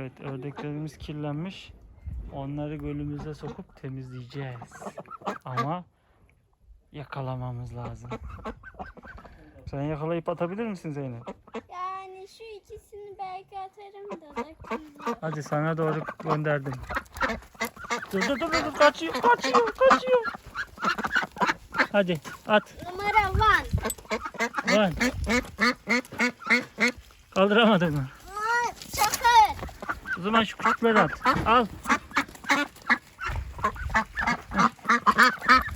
Evet ördeklerimiz kirlenmiş. Onları gölümüze sokup temizleyeceğiz. Ama yakalamamız lazım. Sen yakalayıp atabilir misin Zeynep? Yani şu ikisini belki atarım da kızım. Hadi sana doğru gönderdim. Dur dur dur dur kaçıyor kaçıyor kaçıyor. Hadi at. Numara one. Lan. Kaldıramadın mı? O zaman şu küçükleri at. Al.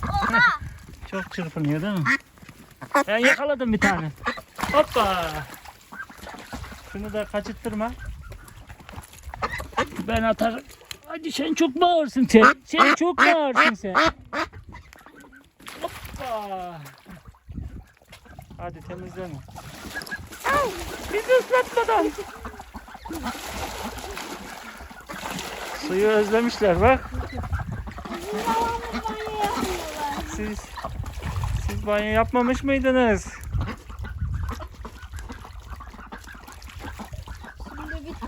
Oha. Çok çırpınıyor değil mi? Ben yakaladım bir tane. Hoppa. Şunu da kaçırttırma. Ben atarım. Hadi sen çok bağırsın sen. Sen çok bağırsın sen. Hoppa. Hadi temizleme. Bizi ıslatmadan. Suyu özlemişler bak. Siz siz banyo yapmamış mıydınız? Şimdi bitti.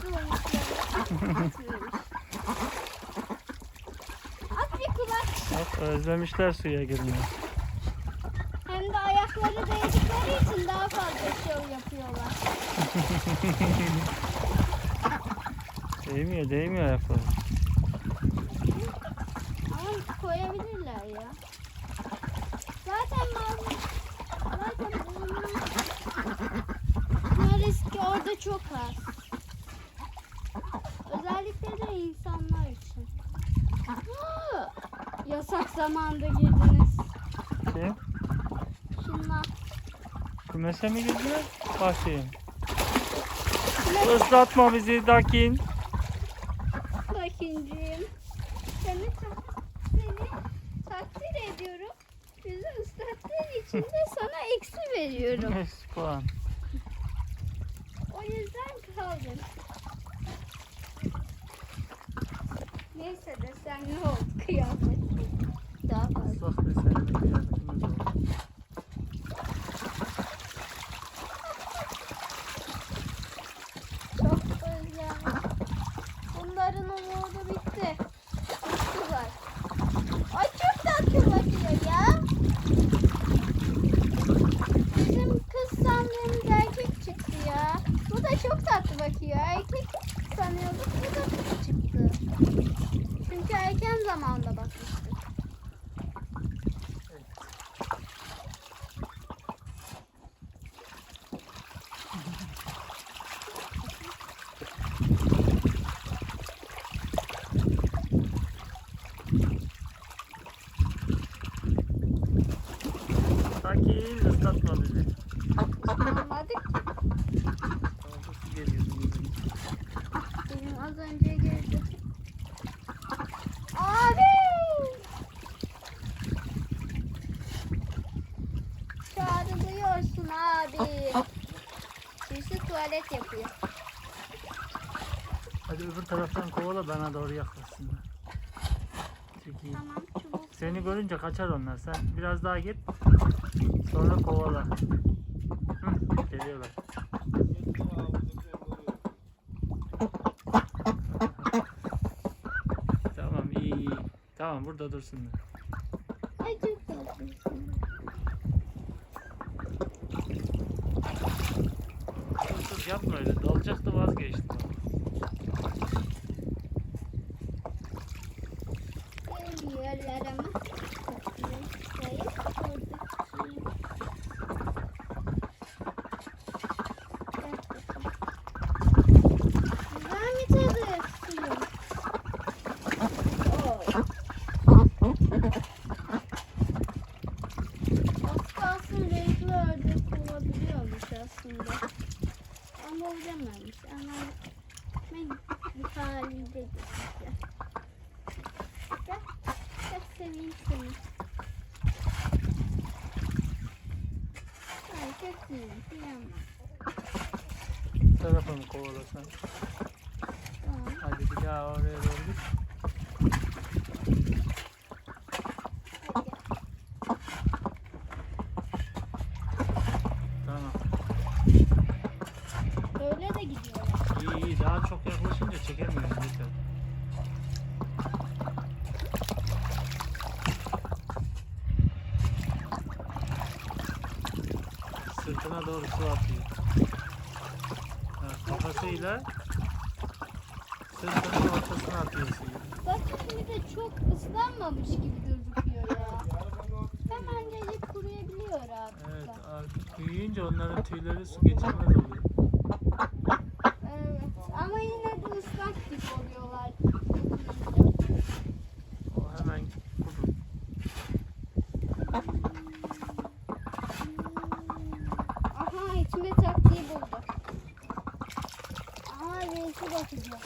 At bir kulak. Bak özlemişler suya girmeyi. Hem de ayakları değdikleri için daha fazla şov yapıyorlar. Değmiyor değmiyor ayakları. Ama koyabilirler ya. Zaten malzeme... Zaten bunun riski orada çok az. Özellikle de insanlar için. Yasak zamanda girdiniz. Kim? Şunlar. Kümese mi girdiler? Bahçeye mi? Islatma bizi Dakin. Bakıncığım. Seni, ta- seni takdir ediyorum. Bizi de sana eksi veriyorum. 5 puan. O yüzden kaldın. Neyse de sen ne oldu kıyamet. Daha fazla. Islak desenli kıyafetimiz oldu. Çok özlemiş. Bunların umudu bitti. Bittiler. Ay çok tatlı bakıyor ya. Bizim kız sandığımız erkek çıktı ya. Bu da çok tatlı bakıyor. Erkek sanıyorduk bu da çıktı. Çünkü erken zamanda bakmıştık. Dakin ıslatma bizi. Anladık. Su geliyor, su geliyor. Benim az önce girdi. Abi! Çağrılıyorsun abi. Birisi tuvalet yapıyor. Hadi öbür taraftan kovala bana doğru yaklaşsınlar. Çünkü Tamam çubuk. seni görünce kaçar onlar. Sen biraz daha git. Sonra kovala. Hı, geliyorlar. Tamam iyi iyi. Tamam burada dursunlar. Ay çok tatlısın. Dur dur yapma öyle. Dalacaktı vazgeçti. Geliyorlar ama. Hayır, orada şey yok. Güzel mi tadı suyun? Az kalsın renkli ördek olabiliyormuş aslında. Ama olamamış. Ama ben bu halinde güzel. Gel, gel seveyim seni. Ay çok iyi, kıyamam. Bu tarafa Böyle de gidiyor. İyi iyi daha çok yaklaşınca çekemiyorum lütfen. Sırtına doğru su atıyor. Ha, kafasıyla sırtının ortasına atıyor suyu. Bak şimdi de çok ıslanmamış gibi gözüküyor ya. Hemen gelin. Evet artık büyüyünce onların tüyleri su geçirmez oluyor. Evet. Ama yine de ıslak gibi oluyorlar. O hemen kudur. Aha içme taktiği buldum. Aha reisi bakacağım.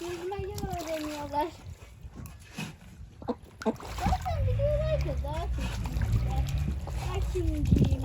Yüzmeyi öğreniyorlar. Zaten biliyorlar da daha çok. Bak şimdi.